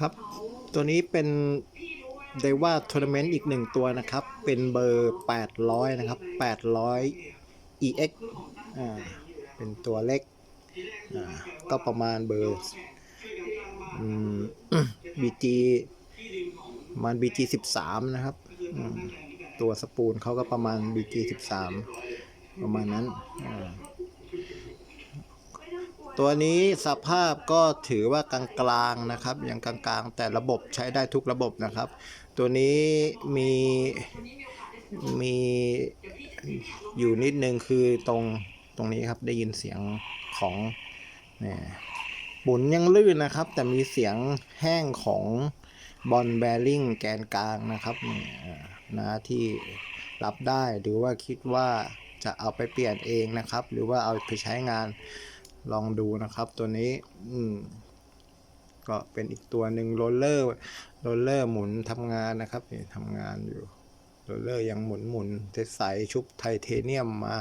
ครับ ตัวนี้เป็นเดว่าทัวร์นาเมนต์อีกหนึ่งตัวนะครับ เป็นเบอร์ 800 นะครับ 800 EX อ่าเป็นตัวเล็กอ่าก็ประมาณเบอร์อืม BG ประมาณ BG 13 นะครับ ตัวสปูลเขาก็ประมาณ BG 13 ประมาณนั้นอ่า ตัวนี้สภาพก็ถือว่ากลางๆนะครับยังกลางๆ แต่ระบบใช้ได้ทุกระบบนะครับ ตัวนี้มีมีอยู่นิดนึงคือตรงตรงนี้ครับได้ยินเสียงของเนี่ยหมุนยังลื่นนะครับ แต่มีเสียงแห้งของบอลแบริ่งแกนกลางนะครับเนี่ยนะที่รับได้หรือว่าคิดว่าจะเอาไปเปลี่ยนเองนะครับ หรือว่าเอาไปใช้งาน ลองดูนะครับตัวนี้ อืม ก็เป็นอีกตัวหนึ่งโรลเลอร์โรลเลอร์หมุนทำงานนะครับนี่ทำงานอยู่โรลเลอร์ยังหมุนหมุนใสชุบไทเทเนียมมา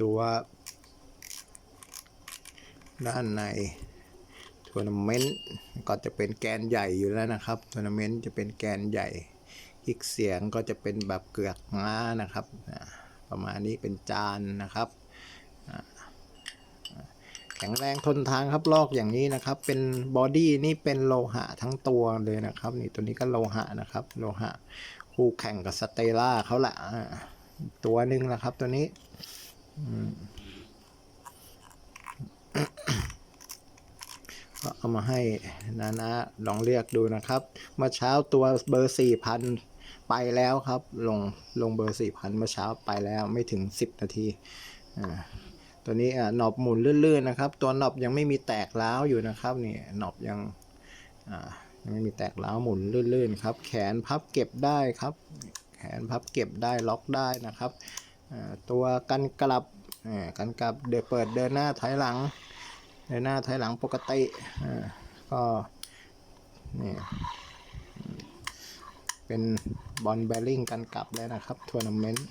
ตัว ด้านในทัวร์นาเมนต์ก็จะเป็นแกนใหญ่อยู่แล้วนะครับทัวร์นาเมนต์จะเป็นแกนใหญ่อีกเสียงก็จะเป็นแบบเกือกม้านะครับ ประมาณนี้เป็นจานนะครับ แข็งแรงทนทานครับลอกอย่างนี้นะครับ เป็นบอดี้นี่เป็นโลหะทั้งตัวเลยนะครับ นี่ตัวนี้ก็โลหะนะครับ โลหะคู่แข่งกับสเตล่าเขาละตัวหนึ่งนะครับตัวนี้ก็เอามาให้นานะลองเลือกดูนะครับ เมื่อเช้าตัวเบอร์สี่พันไปแล้วครับ ลงลงเบอร์สี่พันเมื่อเช้าไปแล้วไม่ถึงสิบนาทีอ่า ตัวนี้อะหนอบหมุนลื่นๆนะครับ ตัวหนอบยังไม่มีแตกร้าวอยู่นะครับนี่หนอบยังอ่ายังไม่มีแตกร้าวหมุนลื่นๆครับ แขนพับเก็บได้ครับ แขนพับเก็บได้ล็อกได้นะครับตัวกันกลับอ่ากันกลับเดี๋ยวเปิดเดินหน้าถอยหลัง เดินหน้าถอยหลังปกติอ่าก็นี่เป็นบอลแบริ่งกันกลับแล้วนะครับทัวร์นาเมนต์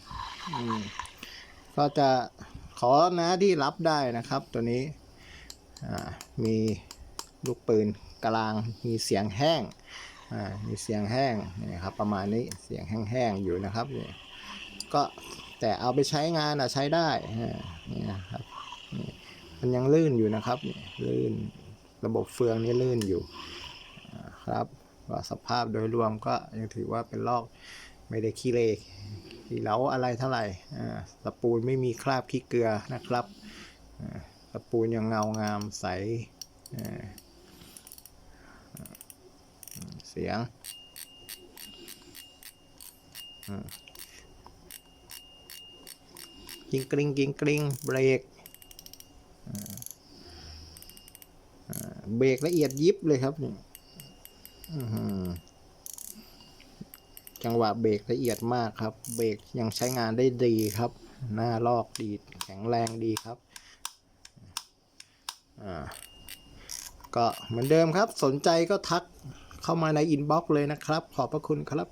อืมก็จะ ขอนะที่รับได้นะครับ ตัวนี้มีลูกปืนกลางมีเสียงแห้งมีเสียงแห้งนี่ครับประมาณนี้เสียงแห้งๆอยู่นะครับก็แต่เอาไปใช้งานอะใช้ได้นี่นะครับนี่มันยังลื่นอยู่นะครับลื่นระบบเฟืองนี่ลื่นอยู่ครับว่าสภาพโดยรวมก็ยังถือว่าเป็นลอกไม่ได้ขี้เล ที่เหลาอะไรเท่าไหร่อ่าตะปูนไม่มีคราบขี้เกลือนะครับอ่าตะปูนยังเงางามใสอ่าเสียงอืมกิงกริงกิงกริงเบรกอ่าเบรกละเอียดยิบเลยครับนี่อื้อหือ จังหวะเบรกละเอียดมากครับ เบรกยังใช้งานได้ดีครับ หน้าลอกดีแข็งแรงดีครับอ่าก็เหมือนเดิมครับ สนใจก็ทักเข้ามาในอินบ็อกซ์เลยนะครับ ขอบพระคุณครับ